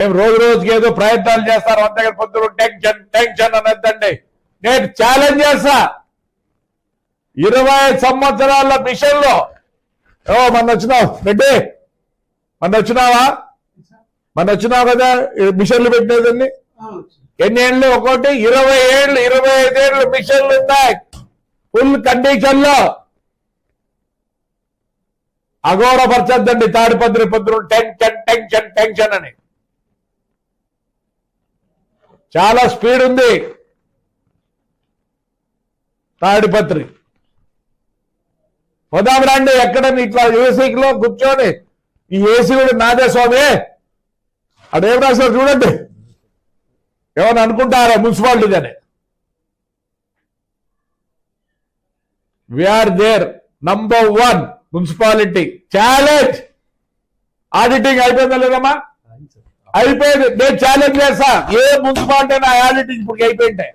మేము రోజు రోజుకి ఏదో ప్రయత్నాలు చేస్తారు అంతగా పొద్దున టెన్షన్ టెన్షన్ అనొద్దండి. నేను ఛాలెంజ్ చేస్తా. ఇరవై సంవత్సరాల మిషన్లో. ఓ మన వచ్చినావు. రెడ్డి మన వచ్చినావా? మన వచ్చినావు కదా మిషన్లు పెట్టినదండి ఎన్ని ఏళ్ళు? ఒకటి ఇరవై ఏళ్ళు ఇరవై ఐదేళ్ళు మిషన్లు ఉన్నాయి. ఫుల్ కండిషన్లో అఘోరపరచద్దండి. తాడిపత్రి పొద్దున టెన్షన్ టెన్షన్ టెన్షన్ అని. చాలా స్పీడ్ ఉంది. తాడిపత్రి. పోదాం రండి ఎక్కడ ఇట్లా ఏసీలో కూర్చొని ఈ ఏసీ కూడా నాదే స్వామి. అడేం రాశారు చూడండి. ఏమని అనుకుంటారా మున్సిపాలిటీ అని we're there number one municipality. Challenge auditing అయిపోయిందా లేదమ్మా? అయిపోయింది. నేను ఛాలెంజ్ చేస్తా. ఏ మున్సిపాలిటీ నా ఆడిటింగ్ ఇప్పుడు అయిపోయింటే.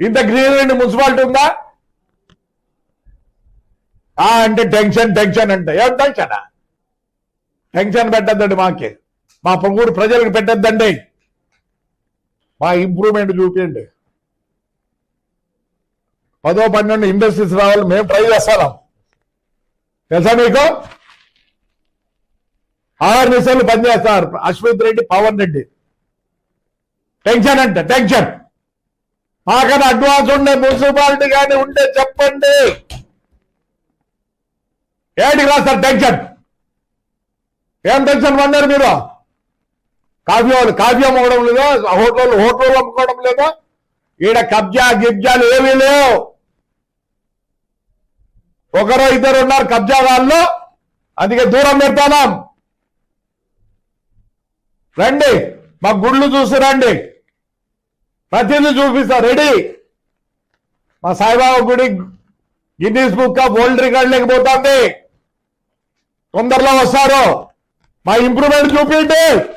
ఇంత గ్రీన్ మున్సిపాలిటీ ఉందా? ఆ అంటే టెన్షన్ టెన్షన్ అంటే. ఏం టెన్షన్ టెన్షన్ పెట్టద్దండి మాకి. మా పొంగూరు ప్రజలకు పెట్టద్దండి. మా ఇంప్రూవ్మెంట్ చూపించండి పదో పన్నెండు ఇండస్ట్రీస్ రావాలి. మేము ట్రై చేస్తాం. తెలుసా మీకు? ఆరు నిమిషాలు పనిచేస్తారు అశ్విత్ రెడ్డి పవన్ రెడ్డి. టెన్షన్ అంటే టెన్షన్. మాకన్నా అడ్వాన్స్ ఉండే మున్సిపాలిటీ కానీ ఉంటే చెప్పండి. ఏంటికి రాస్తారు టెన్షన్. ఏం టెన్షన్ పడినారు మీరు? కాఫీ వాళ్ళు కాఫీ అమ్ముకోవడం లేదా? హోటల్ హోటల్ అమ్ముకోవడం లేదా? ఈడ కబ్జా గిబ్జాలు ఏమీ లేవు. ఒకరో ఇద్దరు ఉన్నారు కబ్జా వాళ్ళు. అందుకే దూరం పెడతాం. రండి. మా గుళ్ళు చూసి రండి. ప్రతిదీ చూపిస్తా రెడీ. మా సాయిబాబా గుడి Guinness book of world record లేకపోతుంది తొందరలో వస్తారు. మా ఇంప్రూవ్మెంట్ చూపించండి.